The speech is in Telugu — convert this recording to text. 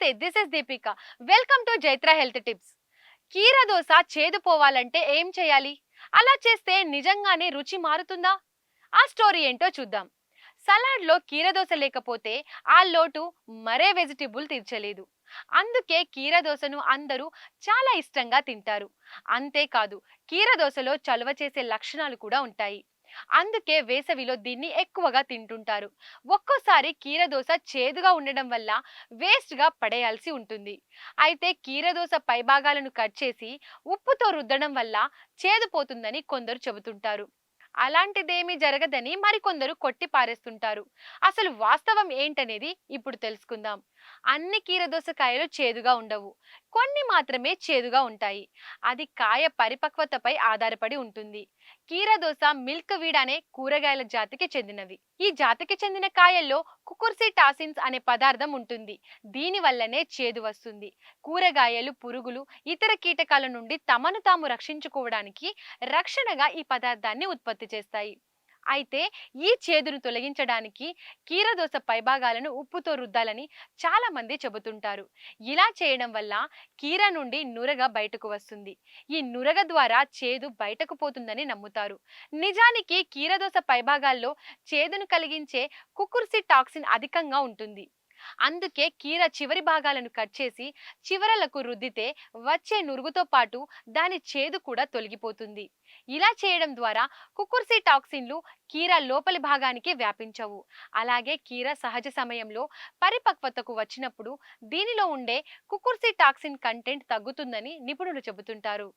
నమస్తే this is Deepika. Welcome to Jaitra health tips కీర దోశ చేదు పోవాలంటే ఏం చేయాలి? అలా చేస్తే నిజంగానే రుచి మారుతుందా? ఆ స్టోరీ ఏంటో చూద్దాం. సలాడ్లో కీరదోస కీర లేకపోతే ఆ లోటు మరే వెజిటబుల్ తీర్చలేదు. అందుకే కీరదోసను అందరూ చాలా ఇష్టంగా తింటారు. అంతేకాదు కీర దోసలో చలువ చేసే లక్షణాలు కూడా ఉంటాయి. అందుకే వేసవిలో దీన్ని ఎక్కువగా తింటుంటారు. ఒక్కోసారి కీరదోస చేదుగా ఉండడం వల్ల వేస్ట్గా పడేయాల్సి ఉంటుంది. అయితే కీరదోస పైభాగాలను కట్ చేసి ఉప్పుతో రుద్దడం వల్ల చేదు పోతుందని కొందరు చెబుతుంటారు. అలాంటిదేమీ జరగదని మరికొందరు కొట్టి పారేస్తుంటారు. అసలు వాస్తవం ఏంటనేది ఇప్పుడు తెలుసుకుందాం. అన్ని కీరదోస కాయలు చేదుగా ఉండవు. కొన్ని మాత్రమే చేదుగా ఉంటాయి. అది కాయ పరిపక్వతపై ఆధారపడి ఉంటుంది. కీరదోస మిల్క్ వీడ్ అనే కూరగాయల జాతికి చెందినవి. ఈ జాతికి చెందిన కాయల్లో కుకుర్సి టాసిన్స్ అనే పదార్థం ఉంటుంది. దీని వల్లనే చేదు వస్తుంది. కూరగాయలు పురుగులు ఇతర కీటకాల నుండి తమను తాము రక్షించుకోవడానికి రక్షణగా ఈ పదార్థాన్ని ఉత్పత్తి చేస్తాయి. అయితే ఈ చేదును తొలగించడానికి కీరదోస పైభాగాలను ఉప్పుతో రుద్దాలని చాలామంది చెబుతుంటారు. ఇలా చేయడం వల్ల కీర నుండి నురగ బయటకు వస్తుంది. ఈ నురగ ద్వారా చేదు బయటకు పోతుందని నమ్ముతారు. నిజానికి కీరదోస పైభాగాల్లో చేదును కలిగించే కుకుర్సి టాక్సిన్ అధికంగా ఉంటుంది. అందుకే కీర చివరి భాగాలను కట్ చేసి చివరలకు రుద్దితే వచ్చే నురుగుతో పాటు దాని చేదు కూడా తొలగిపోతుంది. ఇలా చేయడం ద్వారా కుకుర్సి టాక్సిన్లు కీర లోపలి భాగానికి వ్యాపించవు. అలాగే కీర సహజ సమయంలో పరిపక్వతకు వచ్చినప్పుడు దీనిలో ఉండే కుకుర్సి టాక్సిన్ కంటెంట్ తగ్గుతుందని నిపుణులు చెబుతుంటారు.